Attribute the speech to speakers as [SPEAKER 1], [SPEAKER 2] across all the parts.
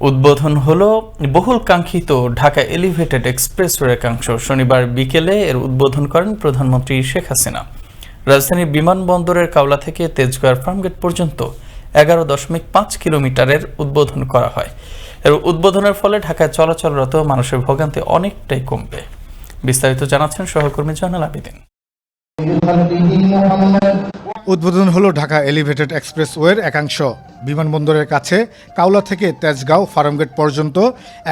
[SPEAKER 1] উদ্বোধন হলো বহুল কাঙ্ক্ষিত ঢাকা এলিভেটেড এক্সপ্রেসওয়ের একাংশ। শনিবার বিকেলে এর উদ্বোধন করেন প্রধানমন্ত্রী শেখ হাসিনা। রাজধানীর বিমানবন্দরের কাওলা থেকে তেজগাঁর ফার্মগেট পর্যন্ত এগারো দশমিক পাঁচ কিলোমিটারের উদ্বোধন করা হয়। এর উদ্বোধনের ফলে ঢাকায় চলাচলরত মানুষের ভোগান্তি অনেকটাই কমবে। বিস্তারিত জানাচ্ছেন সহকর্মী জয়নাল আবেদিন।
[SPEAKER 2] উদ্বোধন হলো ঢাকা এলিভেটেড এক্সপ্রেসওয়ের একাংশ। বিমানবন্দরের কাছে কাউলা থেকে তেজগাঁও ফার্মগেট পর্যন্ত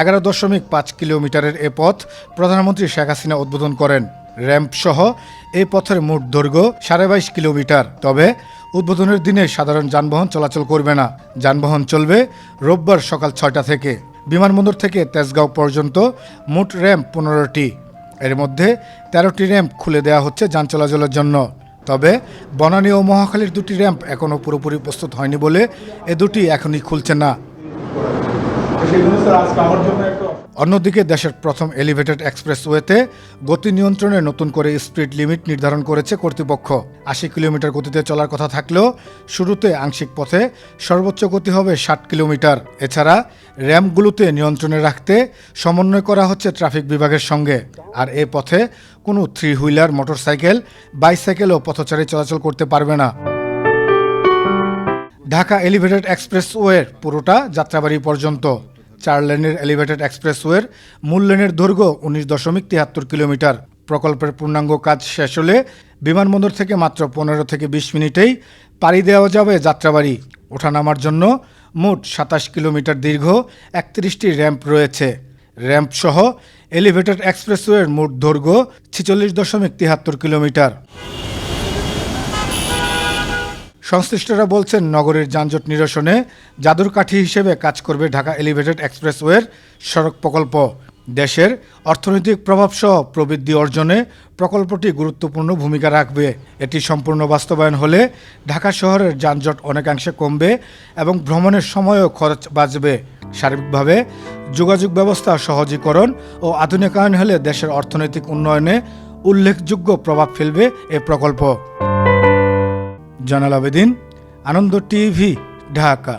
[SPEAKER 2] এগারো দশমিক পাঁচ কিলোমিটারের এ পথ প্রধানমন্ত্রী শেখ হাসিনা উদ্বোধন করেন। র্যাম্প সহ এই পথের মোট দৈর্ঘ্য সাড়ে বাইশ কিলোমিটার। তবে উদ্বোধনের দিনে সাধারণ যানবাহন চলাচল করবে না। যানবাহন চলবে রোববার সকাল ছয়টা থেকে। বিমানবন্দর থেকে তেজগাঁও পর্যন্ত মোট র্যাম্প পনেরোটি। এর মধ্যে তেরোটি র্যাম্প খুলে দেওয়া হচ্ছে যান চলাচলের জন্য। তবে বনানী ও মহাখালীর দুটি র্যাম্প এখনও পুরোপুরি প্রস্তুত হয়নি বলে এ দুটি এখনই খুলছে না। অন্যদিকে দেশের প্রথম এলিভেটেড এক্সপ্রেসওয়েতে গতি নিয়ন্ত্রণে নতুন করে স্পিড লিমিট নির্ধারণ করেছে কর্তৃপক্ষ। আশি কিলোমিটার গতিতে চলার কথা থাকলেও শুরুতে আংশিক পথে সর্বোচ্চ গতি হবে ষাট কিলোমিটার। এছাড়া র্যাম্পগুলোতে নিয়ন্ত্রণে রাখতে সমন্বয় করা হচ্ছে ট্রাফিক বিভাগের সঙ্গে। আর এ পথে কোনো থ্রি হুইলার মোটরসাইকেল, বাইসাইকেল ও পথচারী চলাচল করতে পারবে না। ঢাকা এলিভেটেড এক্সপ্রেসওয়ের পুরোটা যাত্রাবাড়ি পর্যন্ত। চার লেনের এলিভেটেড এক্সপ্রেসওয়ের মূল লেনের দৈর্ঘ্য উনিশ দশমিক তিয়াত্তর কিলোমিটার। প্রকল্পের পূর্ণাঙ্গ কাজ শেষ হলে বিমানবন্দর থেকে মাত্র পনেরো থেকে বিশ মিনিটেই পাড়ি দেওয়া যাবে যাত্রাবাড়ি। ওঠানামার জন্য মোট সাতাশ কিলোমিটার দীর্ঘ একত্রিশটি র্যাম্প রয়েছে। র্যাম্প সহ এলিভেটেড এক্সপ্রেসওয়ের মোট দৈর্ঘ্য ছিচল্লিশ দশমিক তিয়াত্তর কিলোমিটার। সংশ্লিষ্টরা বলছেন নগরের যানজট নিরসনে জাদুর কাঠি হিসেবে কাজ করবে ঢাকা এলিভেটেড এক্সপ্রেসওয়ের সড়ক প্রকল্প। দেশের অর্থনৈতিক প্রভাবসহ প্রবৃদ্ধি অর্জনে প্রকল্পটি গুরুত্বপূর্ণ ভূমিকা রাখবে। এটি সম্পূর্ণ বাস্তবায়ন হলে ঢাকা শহরের যানজট অনেকাংশে কমবে এবং ভ্রমণের সময়ও খরচ বাঁচবে। সার্বিকভাবে যোগাযোগ ব্যবস্থা সহজীকরণ ও আধুনিকায়ন হলে দেশের অর্থনৈতিক উন্নয়নে উল্লেখযোগ্য প্রভাব ফেলবে এ প্রকল্প। জানাল আবেদিন আনন্দ টিভি ঢাকা।